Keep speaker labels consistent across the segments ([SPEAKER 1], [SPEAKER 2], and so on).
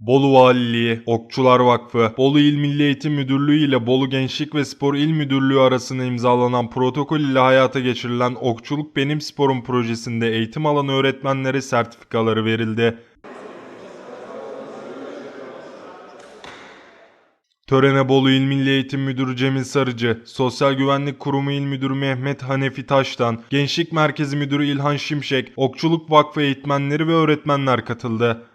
[SPEAKER 1] Bolu Valiliği, Okçular Vakfı, Bolu İl Milli Eğitim Müdürlüğü ile Bolu Gençlik ve Spor İl Müdürlüğü arasında imzalanan protokol ile hayata geçirilen Okçuluk Benim Sporum projesinde eğitim alan öğretmenlere sertifikaları verildi. Törene Bolu İl Milli Eğitim Müdürü Cemil Sarıcı, Sosyal Güvenlik Kurumu İl Müdürü Mehmet Hanefi Taştan, Gençlik Merkezi Müdürü İlhan Şimşek, Okçuluk Vakfı eğitmenleri ve öğretmenler katıldı.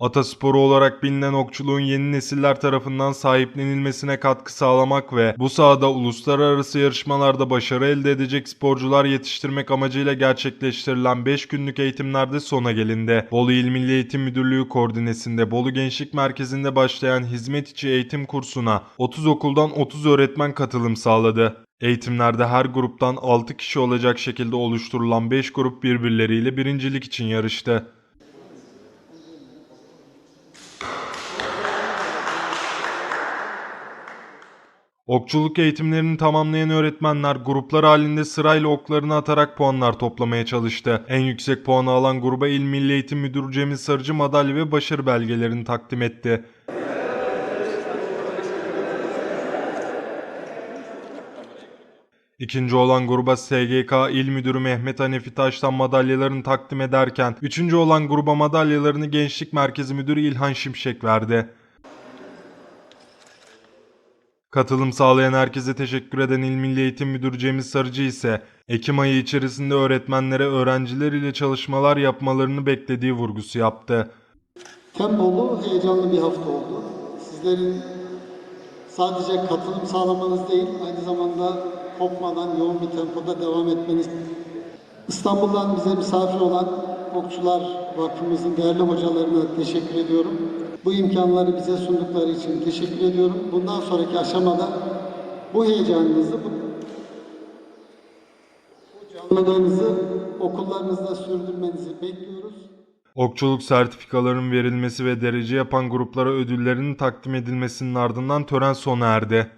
[SPEAKER 1] Atasporu olarak bilinen okçuluğun yeni nesiller tarafından sahiplenilmesine katkı sağlamak ve bu sahada uluslararası yarışmalarda başarı elde edecek sporcular yetiştirmek amacıyla gerçekleştirilen 5 günlük eğitimlerde sona gelindi. Bolu İl Milli Eğitim Müdürlüğü koordinesinde Bolu Gençlik Merkezi'nde başlayan hizmet içi eğitim kursuna 30 okuldan 30 öğretmen katılım sağladı. Eğitimlerde her gruptan 6 kişi olacak şekilde oluşturulan 5 grup birbirleriyle birincilik için yarıştı. Okçuluk eğitimlerini tamamlayan öğretmenler gruplar halinde sırayla oklarını atarak puanlar toplamaya çalıştı. En yüksek puanı alan gruba İl Milli Eğitim Müdürü Cemil Sarıcı madalya ve başarı belgelerini takdim etti. İkinci olan gruba SGK İl Müdürü Mehmet Hanefi Taş'tan madalyalarını takdim ederken, üçüncü olan gruba madalyalarını Gençlik Merkezi Müdürü İlhan Şimşek verdi. Katılım sağlayan herkese teşekkür eden İl Milli Eğitim Müdürü Cemil Sarıcı ise Ekim ayı içerisinde öğretmenlere öğrenciler ile çalışmalar yapmalarını beklediği vurgusu yaptı.
[SPEAKER 2] Tempolu, heyecanlı bir hafta oldu. Sizlerin sadece katılım sağlamanız değil, aynı zamanda kopmadan yoğun bir tempoda devam etmeniz. İstanbul'dan bize misafir olan Okçular Vakfımızın değerli hocalarına teşekkür ediyorum. Bu imkanları bize sundukları için teşekkür ediyorum. Bundan sonraki aşamada bu heyecanınızı, bu canlılığınızı okullarınızda sürdürmenizi bekliyoruz.
[SPEAKER 1] Okçuluk sertifikalarının verilmesi ve derece yapan gruplara ödüllerinin takdim edilmesinin ardından tören sona erdi.